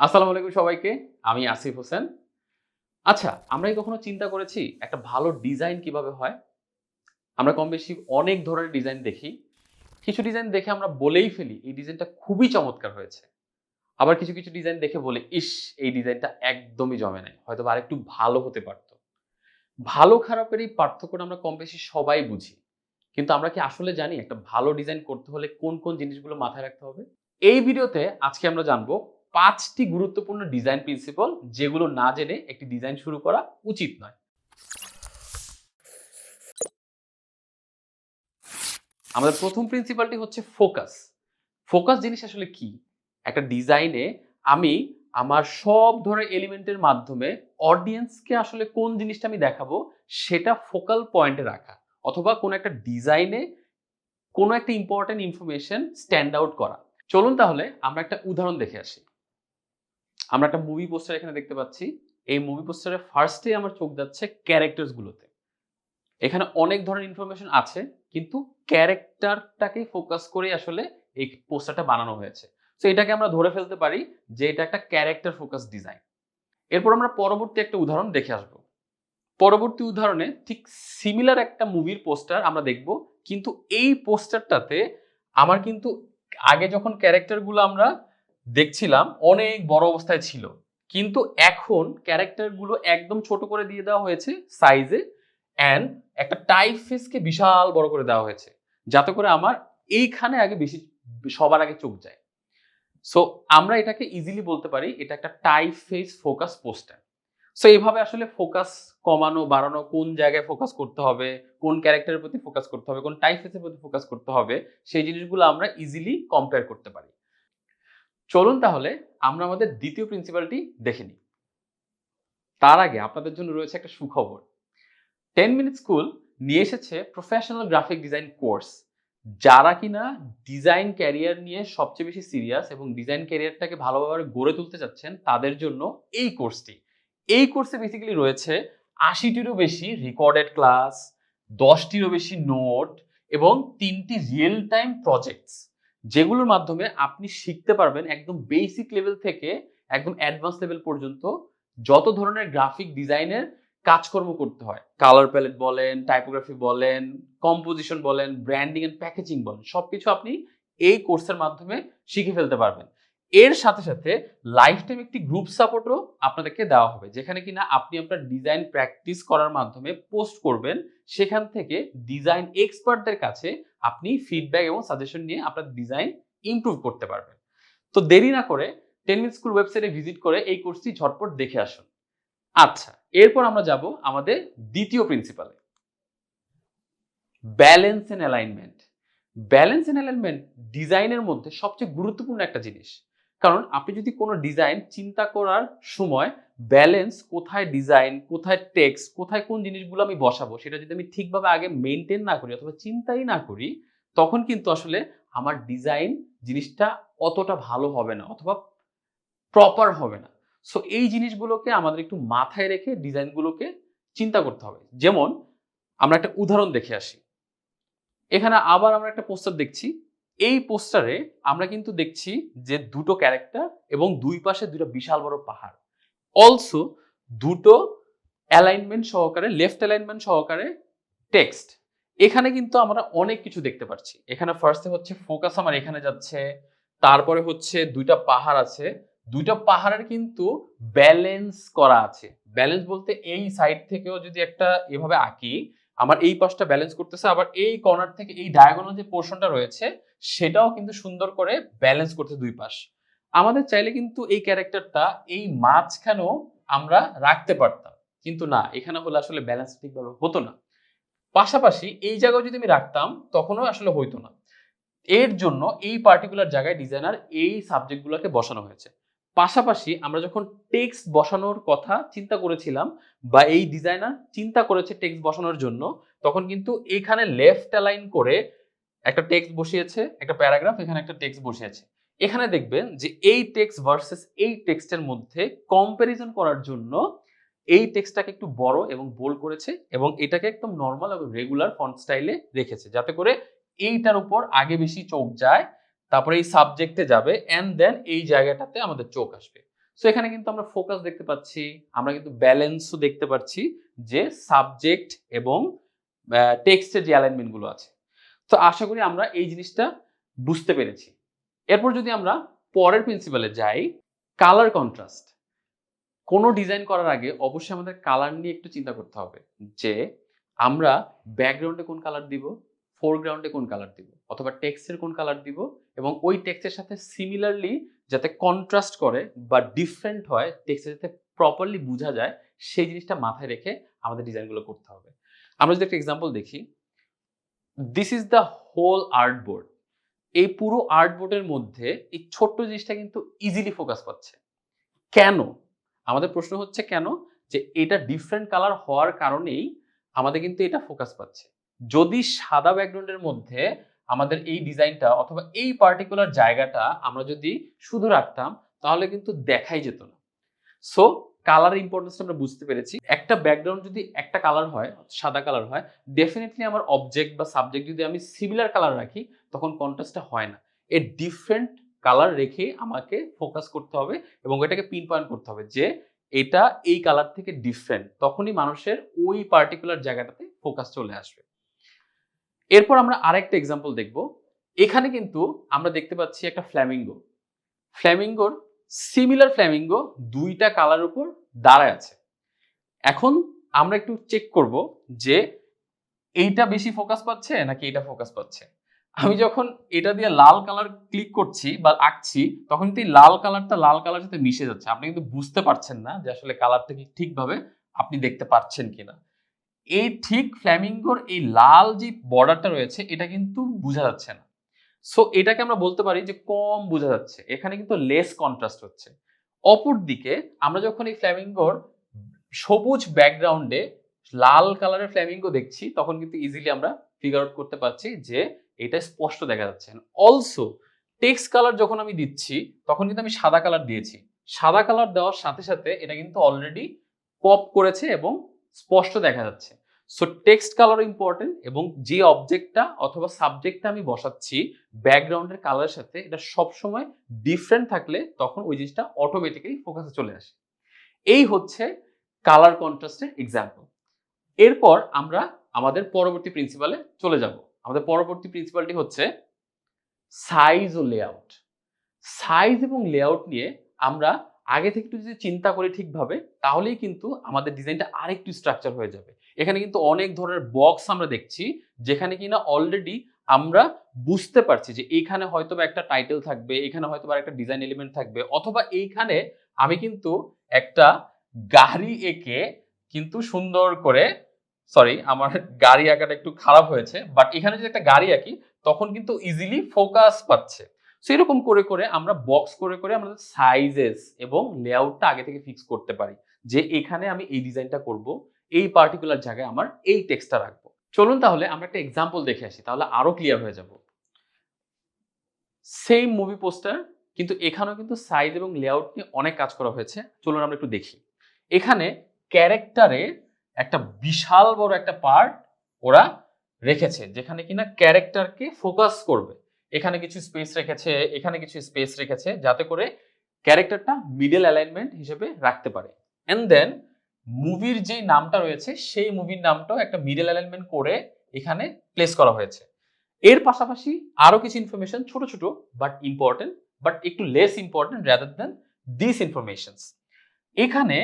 আসসালামু আলাইকুম সবাইকে, আমি আসিফ হোসেন। আচ্ছা আমরা কখনো চিন্তা করেছি একটা ভালো ডিজাইন কীভাবে হয়? আমরা কম বেশি অনেক ধরনের ডিজাইন দেখি। কিছু ডিজাইন দেখে আমরা বলেই ফেলি, এই ডিজাইনটা খুবই চমৎকার হয়েছে। আবার কিছু কিছু ডিজাইন দেখে বলে, ইস, এই ডিজাইনটা একদমই জমে নাই। হয়তো বা আরেকটু ভালো হতে পারতো। ভালো খারাপের এই পার্থক্যটা আমরা কম বেশি সবাই বুঝি। কিন্তু আমরা কি আসলে জানি একটা ভালো ডিজাইন করতে হলে কোন কোন জিনিসগুলো মাথায় রাখতে হবে? এই ভিডিওতে আজকে আমরা জানব পাঁচটি গুরুত্বপূর্ণ ডিজাইন প্রিন্সিপাল যেগুলো না জেনে একটি ডিজাইন শুরু করা উচিত নয়। আমাদের প্রথম প্রিন্সিপালটি হচ্ছে ফোকাস ফোকাস জিনিস আসলে কি? একটা ডিজাইনে আমি আমার সব ধরনের এলিমেন্টের মাধ্যমে অডিয়েন্সকে আসলে কোন জিনিসটা আমি দেখাবো সেটা ফোকাল পয়েন্টে রাখা অথবা কোনো একটা ডিজাইনে কোনো একটা ইম্পর্টেন্ট ইনফরমেশন স্ট্যান্ড আউট করা। চলুন তাহলে আমরা একটা উদাহরণ দেখে আসি। আমরা একটা মুভি পোস্টার এখানে দেখতে পাচ্ছি। এই মুভি পোস্টারে ফার্স্টে আমার চোখ যাচ্ছে ক্যারেক্টার্স গুলোতে। এখানে অনেক ধরনের ইনফরমেশন আছে, কিন্তু ক্যারেক্টারটাকেই ফোকাস করে আসলে এই পোস্টারটা বানানো হয়েছে। তো এটাকে আমরা ধরে ফেলতে পারি যে এটা একটা ক্যারেক্টার ফোকাস ডিজাইন এরপর আমরা পরবর্তী একটা উদাহরণ দেখে আসব। পরবর্তী উদাহরণে ঠিক সিমিলার একটা মুভির পোস্টার আমরা দেখব, কিন্তু এই পোস্টারটাতে আমার কিন্তু আগে যখন ক্যারেক্টারগুলো আমরা দেখছিলাম অনেক বড় অবস্থায় ছিল। কিন্তু এখন ক্যারেক্টারগুলো একদম ছোট করে দিয়ে দেওয়া হয়েছে সাইজে অ্যান্ড একটা টাইপ ফেসকে বিশাল বড় করে দেওয়া হয়েছে। যাতে করে আমার এইখানে আগে বেশি সবার আগে চোখ যায়। সো আমরা এটাকে ইজিলি বলতে পারি এটা একটা typeface focus poster so এইভাবে আসলে ফোকাস কমানো, বাড়ানো, কোন জায়গায় ফোকাস করতে হবে, কোন ক্যারেক্টারের প্রতি ফোকাস করতে হবে, কোন টাইপ ফেসের প্রতি ফোকাস করতে হবে, সেই জিনিসগুলো আমরা ইজিলি কম্পেয়ার করতে পারি। চলুন তাহলে আমরা আমাদের দ্বিতীয় প্রিন্সিপালটি দেখে নিই। তার আগে আপনাদের জন্য রয়েছে একটা সুখবর। টেন মিনিট স্কুল নিয়ে এসেছে প্রফেশনাল গ্রাফিক ডিজাইন কোর্স যারা কিনা ডিজাইন ক্যারিয়ার নিয়ে সবচেয়ে বেশি সিরিয়াস এবং ডিজাইন ক্যারিয়ারটাকে ভালোভাবে গড়ে তুলতে চাচ্ছেন তাদের জন্য এই কোর্সটি এই কোর্সে বেসিক্যালি রয়েছে আশিটিরও বেশি রেকর্ডেড ক্লাস দশটিরও বেশি নোট এবং তিনটি রিয়েল টাইম প্রজেক্টস যেগুলোর মাধ্যমে আপনি শিখতে পারবেন একদম বেসিক লেভেল থেকে একদম অ্যাডভান্স লেভেল পর্যন্ত যত ধরনের গ্রাফিক ডিজাইনের কাজকর্ম করতে হয়। কালার প্যালেট বলেন টাইপোগ্রাফি বলেন কম্পোজিশন বলেন ব্র্যান্ডিং এন্ড প্যাকেজিং বলেন, সবকিছু আপনি এই কোর্সের মাধ্যমে শিখে ফেলতে পারবেন। এর সাথে সাথে লাইফ টাইম একটি গ্রুপ সাপোর্টও আপনাদেরকে দেওয়া হবে, যেখানে কিনা আপনি আপনার ডিজাইন প্র্যাকটিস করার মাধ্যমে পোস্ট করবেন, সেখান থেকে ডিজাইন এক্সপার্টদের কাছে আপনি ফিডব্যাক এবং সাজেশন নিয়ে আপনার ডিজাইন ইমপ্রুভ করতে পারবেন। তো দেরি না করে টেন স্কুল ওয়েবসাইটে ভিজিট করে এই কোর্সটি ঝটপট দেখে আসুন। আচ্ছা এরপর আমরা যাব আমাদের দ্বিতীয় প্রিন্সিপালে balance and alignment balance and alignment ডিজাইনের মধ্যে সবচেয়ে গুরুত্বপূর্ণ একটা জিনিস। কারণ আপনি যদি কোনো ডিজাইন চিন্তা করার সময় ব্যালেন্স কোথায় ডিজাইন কোথায় টেক্সট কোথায় কোন জিনিসগুলো আমি বসাবো, সেটা যদি আমি ঠিকভাবে আগে মেনটেন না করি অথবা চিন্তাই না করি, তখন কিন্তু আসলে আমার ডিজাইন জিনিসটা অতটা ভালো হবে না অথবা প্রপার হবে না। সো এই জিনিসগুলোকে আমাদের একটু মাথায় রেখে ডিজাইনগুলোকে চিন্তা করতে হবে। যেমন আমরা একটা উদাহরণ দেখে আসি। এখানে আবার আমরা একটা পোস্টার দেখছি। এই পোস্টারে আমরা কিন্তু দেখছি যে দুটো ক্যারেক্টার এবং দুই পাশে দুটো বিশাল বড় পাহাড়। অলসো দুটো অ্যালাইনমেন্ট সহকারে লেফট অ্যালাইনমেন্ট সহকারে টেক্সট এখানে কিন্তু আমরা অনেক কিছু দেখতে পাচ্ছি এখানে ফার্স্টে হচ্ছে ফোকাস আমার এখানে যাচ্ছে, তারপরে হচ্ছে দুইটা পাহাড় আছে। দুইটা পাহাড়ের কিন্তু ব্যালেন্স করা আছে। ব্যালেন্স বলতে এই সাইড থেকেও যদি একটা এভাবে আঁকি আমার এই পাশটা ব্যালেন্স করতেছে, আবার এই কর্নার থেকে এই ডায়াগোনাল যে পোর্শনটা রয়েছে, সেটাও কিন্তু সুন্দর করে ব্যালেন্স করতে দুই পাশ। আমাদের চাইলে কিন্তু এই ক্যারেক্টারটা এই মাঝখানেও আমরা রাখতে পারতাম। কিন্তু না, এখানে হলে আসলে ব্যালেন্স ঠিকভাবে হতো না। পাশাপাশি এই জায়গায় যদি আমি রাখতাম, তখনও আসলে হইতো না। এর জন্য এই পার্টিকুলার জায়গায় ডিজাইনার এই সাবজেক্টগুলোকে বসানো হয়েছে। পাশাপাশি আমরা যখন টেক্সট বসানোর কথা চিন্তা করেছিলাম বা এই ডিজাইনার চিন্তা করেছে টেক্সট বসানোর জন্য, তখন কিন্তু এখানে লেফট অ্যালাইন করে একটা টেক্সট বসিয়েছে, একটা প্যারাগ্রাফ এখানে একটা টেক্সট বসিয়েছে। এখানে দেখবেন যে এই টেক্সট ভার্সেস এই টেক্সটের মধ্যে কম্প্যারিজন করার জন্য এই টেক্সটটাকে একটু বড় এবং বোল্ড করেছে এবং এটাকে একদম নর্মাল এবং রেগুলার ফন্ট স্টাইলে রেখেছে, যাতে করে এইটার উপর আগে বেশি চোখ যায় তারপরে এই সাবজেক্টে যাবে অ্যান্ড দেন এই জায়গাটাতে আমাদের চোখ আসবে। সো এখানে কিন্তু আমরা ফোকাস দেখতে পাচ্ছি, আমরা কিন্তু ব্যালেন্সও দেখতে পাচ্ছি যে সাবজেক্ট এবং টেক্সটের যে অ্যালাইনমেন্টগুলো আছে। তো আশা করি আমরা এই জিনিসটা বুঝতে পেরেছি। এরপর যদি আমরা পরের প্রিন্সিপালে যাই কালার কন্ট্রাস্ট কোনো ডিজাইন করার আগে অবশ্যই আমাদের কালার নিয়ে একটু চিন্তা করতে হবে যে আমরা ব্যাকগ্রাউন্ডে কোন কালার দিব ফোরগ্রাউন্ডে কোন কালার দিব? অথবা টেক্সটের কোন কালার দিব? এবং ওই টেক্সটের সাথে সিমিলারলি যাতে কন্ট্রাস্ট করে বা ডিফারেন্ট হয় টেক্সটে যাতে প্রপারলি বোঝা যায়, সেই জিনিসটা মাথায় রেখে আমাদের ডিজাইনগুলো করতে হবে। আমরা যদি একটা এক্সাম্পল দেখি this is the whole artboard এই পুরো আর্ট বোর্ডের মধ্যে এই ছোট্ট জিনিসটা কিন্তু ইজিলি ফোকাস পাচ্ছে। কেন? আমাদের প্রশ্ন হচ্ছে কেন? যে এটা ডিফারেন্ট কালার হওয়ার কারণেই আমাদের কিন্তু এটা ফোকাস পাচ্ছে। যদি সাদা ব্যাকগ্রাউন্ডের মধ্যে আমাদের এই ডিজাইনটা অথবা এই পার্টিকুলার জায়গাটা আমরা যদি শুধু রাখতাম, তাহলে কিন্তু দেখাই যেত না। সো কালার ইম্পর্টেন্সটা আমরা বুঝতে পেরেছি। একটা ব্যাকগ্রাউন্ড যদি একটা কালার হয়, সাদা কালার হয় ডেফিনেটলি আমার অবজেক্ট বা সাবজেক্ট যদি আমি সিমিলার কালার রাখি, তখন কন্ট্রাস্টটা হয় না। এর ডিফারেন্ট কালার রেখে আমাকে ফোকাস করতে হবে এবং এটাকে পিন পয়েন্ট করতে হবে যে এটা এই কালার থেকে ডিফারেন্ট তখনই মানুষের ওই পার্টিকুলার জায়গাটাতে ফোকাস চলে আসবে। এরপর আমরা আরেকটা এক্সাম্পল দেখব। এখানে কিন্তু আমরা দেখতে পাচ্ছি একটা ফ্ল্যামিঙ্গো ফ্ল্যামিঙ্গোর সিমিলার ফ্ল্যামিঙ্গো দুইটা কালার উপর দাঁড়ায় আছে। এখন আমরা একটু চেক করব যে এইটা বেশি ফোকাস পাচ্ছে নাকি এটা ফোকাস পাচ্ছে। আমি যখন এটা দিয়ে লাল কালার ক্লিক করছি বা আঁকছি, তখন কিন্তু লাল কালারটা লাল কালার সাথে মিশে যাচ্ছে। আপনি কিন্তু বুঝতে পারছেন না যে আসলে কালারটা কি ঠিকভাবে আপনি দেখতে পাচ্ছেন কিনা। এই ঠিক ফ্ল্যামিঙ্গোর এই লাল যে বর্ডারটা রয়েছে, এটা কিন্তু বোঝা যাচ্ছে না। সো এটাকে আমরা বলতে পারি যে কম বোঝা যাচ্ছে। এখানে কিন্তু লেস কন্ট্রাস্ট হচ্ছে। অপর দিকে আমরা যখন এই ফ্ল্যামিঙ্গোর সবুজ ব্যাকগ্রাউন্ডে লাল কালারের ফ্ল্যামিঙ্গো দেখছি, তখন কিন্তু ইজিলি আমরা ফিগার আউট করতে পারছি যে এটা স্পষ্ট দেখা যাচ্ছে। অলসো টেক্সট কালার যখন আমি দিচ্ছি, তখন কিন্তু আমি সাদা কালার দিয়েছি। সাদা কালার দেওয়ার সাথে সাথে এটা কিন্তু অলরেডি পপ করেছে এবং স্পষ্ট দেখা যাচ্ছে। সো টেক্সট কালার ইম্পর্টেন্ট এবং যে অবজেক্টটা অথবা সাবজেক্টটা আমি বসাচ্ছি ব্যাকগ্রাউন্ডের কালারের সাথে, এটা সবসময় ডিফারেন্ট থাকলে তখন ওই জিনিসটা অটোমেটিক্যালি ফোকাসে চলে আসে। এই হচ্ছে কালার কন্ট্রাস্টের এক্সাম্পল এরপর আমরা আমাদের পরবর্তী প্রিন্সিপালে চলে যাব। আমাদের পরবর্তী প্রিন্সিপালটি হচ্ছে সাইজ ও লেআউট সাইজ এবং লেআউট নিয়ে আমরা আগে থেকে একটু যদি চিন্তা করি ঠিকভাবে, তাহলেই কিন্তু আমাদের ডিজাইনটা আরেকটু স্ট্রাকচার হয়ে যাবে। এখানে কিন্তু অনেক ধরনের বক্স আমরা দেখছি, যেখানে কিনা অলরেডি আমরা বুঝতে পারছি যে এইখানে হয়তো একটা টাইটেল থাকবে, এখানে হয়তো একটা ডিজাইন এলিমেন্ট থাকবে, অথবা এইখানে আমি কিন্তু একটা গাড়ি এঁকে কিন্তু সুন্দর করে সরি আমার গাড়ি আঁকাটা একটু খারাপ হয়েছে বাট এখানে যদি একটা গাড়ি আঁকি, তখন কিন্তু ইজিলি ফোকাস পাচ্ছে। সো এরকম করে করে আমরা বক্স করে করে আমাদের সাইজেস এবং লেআউটটা আগে থেকে ফিক্স করতে পারি। যে এখানে আমি এই ডিজাইনটা করব, এই পার্টিকুলার জায়গায় আমার এই টেক্সটটা রাখব। চলুন তাহলে আমরা একটা এক্সাম্পল দেখে আসি, তাহলে আরও ক্লিয়ার হয়ে যাব। সেম মুভি পোস্টার কিন্তু এখানেও কিন্তু সাইজ এবং লেআউট নিয়ে অনেক কাজ করা হয়েছে। চলুন আমরা একটু দেখি। এখানে ক্যারেক্টারে একটা বিশাল বড় একটা পার্ট ওরা রেখেছে, যেখানে কিনা ক্যারেক্টারকে ফোকাস করবে। এখানে কিছু স্পেস রেখেছে, এখানে কিছু স্পেস রেখেছে, যাতে করে ক্যারেক্টারটা মিডল অ্যালাইনমেন্ট হিসেবে রাখতে পারে। অ্যান্ড দেন মুভির যে নামটা রয়েছে, সেই মুভির নামটাও একটা মিডল অ্যালাইনমেন্ট করে এখানে প্লেস করা হয়েছে। এর পাশাপাশি আরও কিছু ইনফরমেশন ছোট ছোট বাট ইম্পর্টেন্ট বাট একটু less important rather than this informations এখানে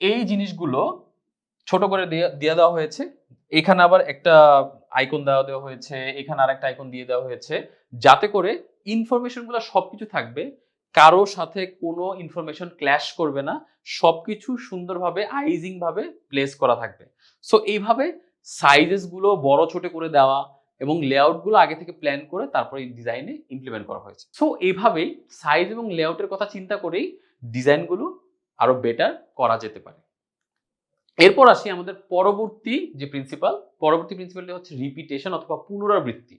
এই জিনিসগুলো ছোট করে দিয়ে দেওয়া হয়েছে। এখানে আবার একটা আইকন দেওয়া দেওয়া হয়েছে, এখানে আর একটা আইকন দিয়ে দেওয়া হয়েছে। যাতে করে ইনফরমেশনগুলো সবকিছু থাকবে, কারও সাথে কোনো ইনফরমেশন ক্ল্যাশ করবে না, সবকিছু সুন্দরভাবে আইজিং ভাবে প্লেস করা থাকবে। সো এইভাবে সাইজেসগুলো বড় ছোট করে দেওয়া এবং লেআউটগুলো আগে থেকে প্ল্যান করে তারপরে ডিজাইনে ইমপ্লিমেন্ট করা হয়েছে। সো এইভাবেই সাইজ এবং লেআউটের কথা চিন্তা করেই ডিজাইনগুলো আরও বেটার করা যেতে পারে। এরপর আসি আমাদের পরবর্তী যে প্রিন্সিপাল পরবর্তী প্রিন্সিপালটি হচ্ছে রিপিটেশন অথবা পুনরাবৃত্তি।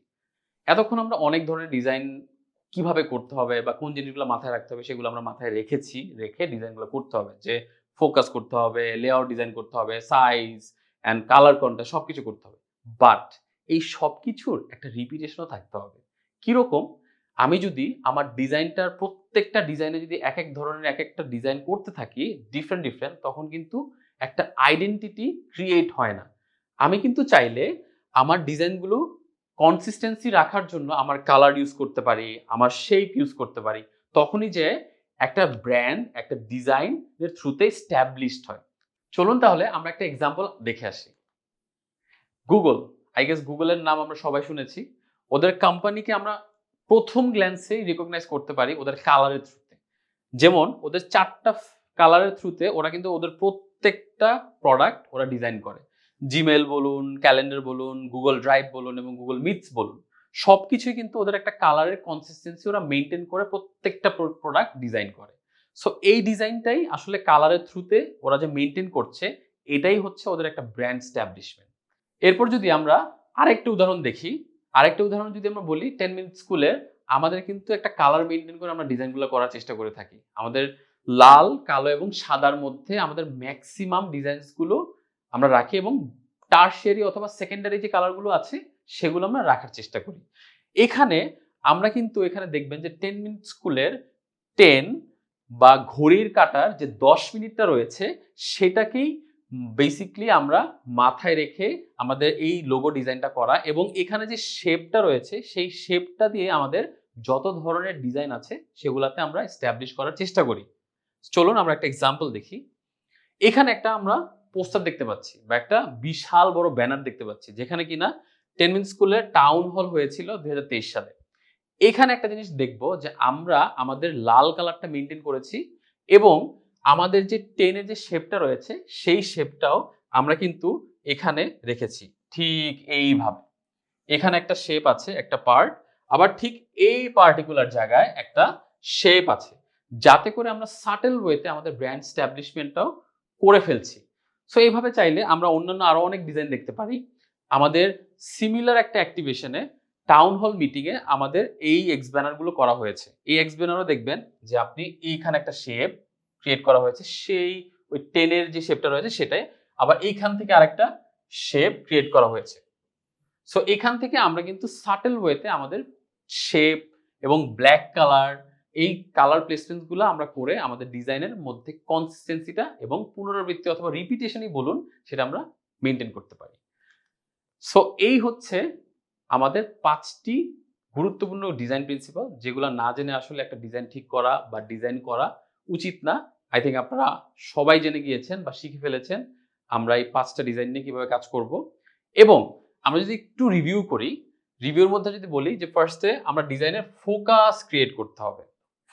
এতক্ষণ আমরা অনেক ধরনের ডিজাইন কীভাবে করতে হবে বা কোন জিনিসগুলো মাথায় রাখতে হবে সেগুলো আমরা মাথায় রেখেছি, রেখে ডিজাইনগুলো করতে হবে। যে ফোকাস করতে হবে লেআউট ডিজাইন করতে হবে সাইজ অ্যান্ড কালার কন্টা সব কিছু করতে হবে। বাট এই সব কিছুর একটা রিপিটেশনও থাকতে হবে। কীরকম? আমি যদি আমার ডিজাইনটার প্রত্যেকটা ডিজাইনে যদি এক এক ধরনের এক একটা ডিজাইন করতে থাকি ডিফারেন্ট ডিফারেন্ট তখন কিন্তু একটা আইডেন্টিটি ক্রিয়েট হয় না। আমি কিন্তু চাইলে আমার ডিজাইনগুলো কনসিস্টেন্সি রাখার জন্য আমার কালার ইউজ করতে পারি, আমার শেপ ইউজ করতে পারি। তখনই যে একটা ব্র্যান্ড একটা ডিজাইনের থ্রুতে স্ট্যাবলিশড হয়। চলুন তাহলে আমরা একটা এক্সাম্পল দেখে আসি। গুগল আই গেস গুগলের নাম আমরা সবাই শুনেছি। ওদের কোম্পানিকে আমরা প্রথম গ্ল্যান্সেই রিকগনাইজ করতে পারি ওদের কালারের থ্রুতে যেমন ওদের চারটা কালারের থ্রুতে ওরা কিন্তু ওদের প্রত্যেকটা প্রোডাক্ট ওরা ডিজাইন করে। জিমেল বলুন ক্যালেন্ডার বলুন গুগল ড্রাইভ বলুন এবং গুগল মিটস বলুন সব কিছুই কিন্তু ওদের একটা কালারের কনসিস্টেন্সি ওরা মেনটেন করে প্রত্যেকটা প্রোডাক্ট ডিজাইন করে। সো এই ডিজাইনটাই আসলে কালারের থ্রুতে ওরা যে মেনটেন করছে, এটাই হচ্ছে ওদের একটা ব্র্যান্ড স্ট্যাবলিশমেন্ট এরপর যদি আমরা আরেকটা উদাহরণ দেখি, আরেকটা উদাহরণ যদি আমরা বলি টেন মিনিট স্কুলে আমাদের কিন্তু একটা কালার মেনটেন করে আমরা ডিজাইনগুলো করার চেষ্টা করে থাকি। আমাদের লাল, কালো এবং সাদার মধ্যে আমাদের ম্যাক্সিমাম ডিজাইনসগুলো আমরা রাখি এবং টার্সিয়ারি অথবা সেকেন্ডারি যে কালারগুলো আছে, সেগুলো আমরা রাখার চেষ্টা করি। এখানে আমরা কিন্তু এখানে দেখবেন যে টেন মিনিট স্কুলের টেন বা ঘড়ির কাটার যে দশ মিনিটটা রয়েছে, সেটাকেই বেসিকলি আমরা মাথায় রেখে আমাদের এই লোগো ডিজাইনটা করা এবং এখানে যে শেপটা রয়েছে, সেই শেপটা দিয়ে আমাদের যত ধরনের ডিজাইন আছে, সেগুলাতে আমরা এস্টাবলিশ করার চেষ্টা করি। চলুন আমরা একটা এক্সাম্পল দেখি। এখানে একটা আমরা পোস্টার দেখতে পাচ্ছি বা একটা বিশাল বড় ব্যানার দেখতে পাচ্ছি, যেখানে কিনা টেনমিন স্কুলের টাউন হল হয়েছিল দু হাজার তেইশ সালে। এখানে একটা জিনিস দেখব যে আমরা আমাদের লাল কালারটা মেনটেন করেছি এবং আমাদের যে টেনের যে শেপটা রয়েছে, সেই শেপটাও আমরা কিন্তু এখানে রেখেছি। ঠিক এইভাবে। এখানে একটা শেপ আছে, একটা পার্ট আবার ঠিক এই পার্টিকুলার জায়গায় একটা শেপ আছে। যাতে করে আমরা সাটেল ওয়েতে আমাদের ব্র্যান্ড স্ট্যাবলিশমেন্টটাও করে ফেলছি। সো এইভাবে চাইলে আমরা অন্যান্য আরও অনেক ডিজাইন দেখতে পারি। আমাদের সিমিলার একটা অ্যাক্টিভেশনে টাউন হল মিটিংয়ে আমাদের এই এক্স ব্যানারগুলো করা হয়েছে। এই এক্স ব্যানারও দেখবেন যে আপনি এইখানে একটা শেপ ক্রিয়েট করা হয়েছে। সেই ওই টেনের যে শেপটা রয়েছে সেটাই আবার এইখান থেকে আরেকটা শেপ ক্রিয়েট করা হয়েছে। সো এখান থেকে আমরা কিন্তু সাটেল ওয়েতে আমাদের শেপ এবং ব্ল্যাক কালার এই কালার প্লেসমেন্টগুলো আমরা করে আমাদের ডিজাইনের মধ্যে কনসিস্টেন্সিটা এবং পুনরাবৃত্তি অথবা রিপিটেশনই বলুন সেটা আমরা মেনটেন করতে পারি। সো এই হচ্ছে আমাদের পাঁচটি গুরুত্বপূর্ণ ডিজাইন প্রিন্সিপাল যেগুলো না জেনে আসলে একটা ডিজাইন ঠিক করা বা ডিজাইন করা উচিত না। আই থিঙ্ক আপনারা সবাই জেনে গিয়েছেন বা শিখে ফেলেছেন আমরা এই পাঁচটা ডিজাইন নিয়ে কীভাবে কাজ করব। এবং আমরা যদি একটু রিভিউ করি রিভিউর মধ্যে যদি বলি যে ফার্স্টে আমরা ডিজাইনের ফোকাস ক্রিয়েট করতে হবে।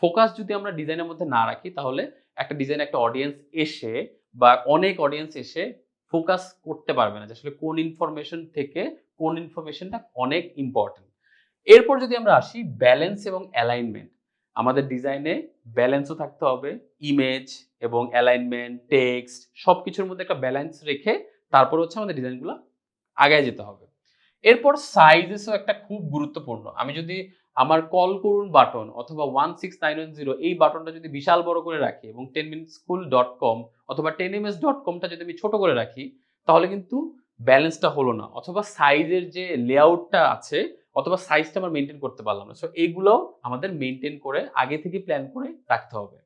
ফোকাস যদি আমরা ডিজাইনের মধ্যে না রাখি, তাহলে একটা ডিজাইন, একটা অডিয়েন্স এসে বা অনেক অডিয়েন্স এসে ফোকাস করতে পারবে না যে আসলে কোন ইনফরমেশন থেকে কোন ইনফরমেশনটা অনেক ইম্পর্টেন্ট এরপর যদি আমরা আসি ব্যালেন্স এবং অ্যালাইনমেন্ট আমাদের ডিজাইনে ব্যালেন্সও থাকতে হবে ইমেজ এবং অ্যালাইনমেন্ট টেক্সট সব কিছুর মধ্যে একটা ব্যালেন্স রেখে তারপর হচ্ছে আমাদের ডিজাইনগুলো আগায় যেতে হবে। এরপর সাইজেসও একটা খুব গুরুত্বপূর্ণ। আমি যদি আমার কল করুন বাটন অথবা one six nine one zero এই বাটনটা যদি বিশাল বড় করে রাখি এবং ten minute school dot com অথবা টেন এম এস ডট কমটা যদি আমি ছোট করে রাখি, তাহলে কিন্তু ব্যালেন্সটা হলো না অথবা সাইজের যে লেআউটটা আছে অথবা সাইজটা আমার মেনটেন করতে পারলাম না। সো এইগুলো আমাদের মেনটেন করে, আগে থেকে প্ল্যান করে রাখতে হবে।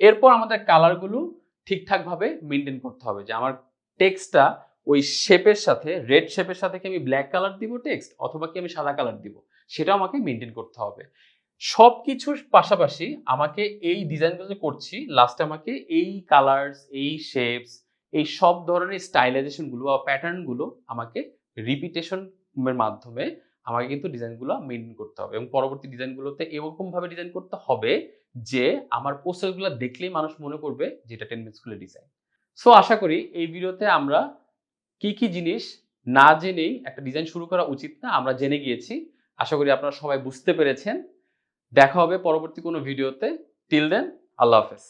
এরপর আমাদের কালারগুলো ঠিকঠাকভাবে মেনটেন করতে হবে যে আমার টেক্সটটা ওই শেপের সাথে রেড শেপের সাথে কি আমি ব্ল্যাক কালার দিব টেক্সট অথবা কি আমি সাদা কালার দিব? সেটা আমাকে মেনটেন করতে হবে। সব কিছুর পাশাপাশি আমাকে এই ডিজাইনগুলো যে করছি লাস্টে আমাকে এই কালার্স এই শেপস এই সব ধরনের স্টাইলাইজেশনগুলো বা প্যাটার্নগুলো আমাকে রিপিটেশনের মাধ্যমে আমাকে কিন্তু ডিজাইনগুলো মেনটেন করতে হবে। এবং পরবর্তী ডিজাইনগুলোতে এরকমভাবে ডিজাইন করতে হবে যে আমার পোস্টারগুলো দেখলেই মানুষ মনে করবে যে এটা টেন স্কুলের ডিজাইন সো আশা করি এই ভিডিওতে আমরা কি কি জিনিস না জেনেই একটা ডিজাইন শুরু করা উচিত না, আমরা জেনে গিয়েছি। আশা করি আপনারা সবাই বুঝতে পেরেছেন। দেখা হবে পরবর্তী কোনো ভিডিওতে। টিল দেন আল্লাহ হাফেজ।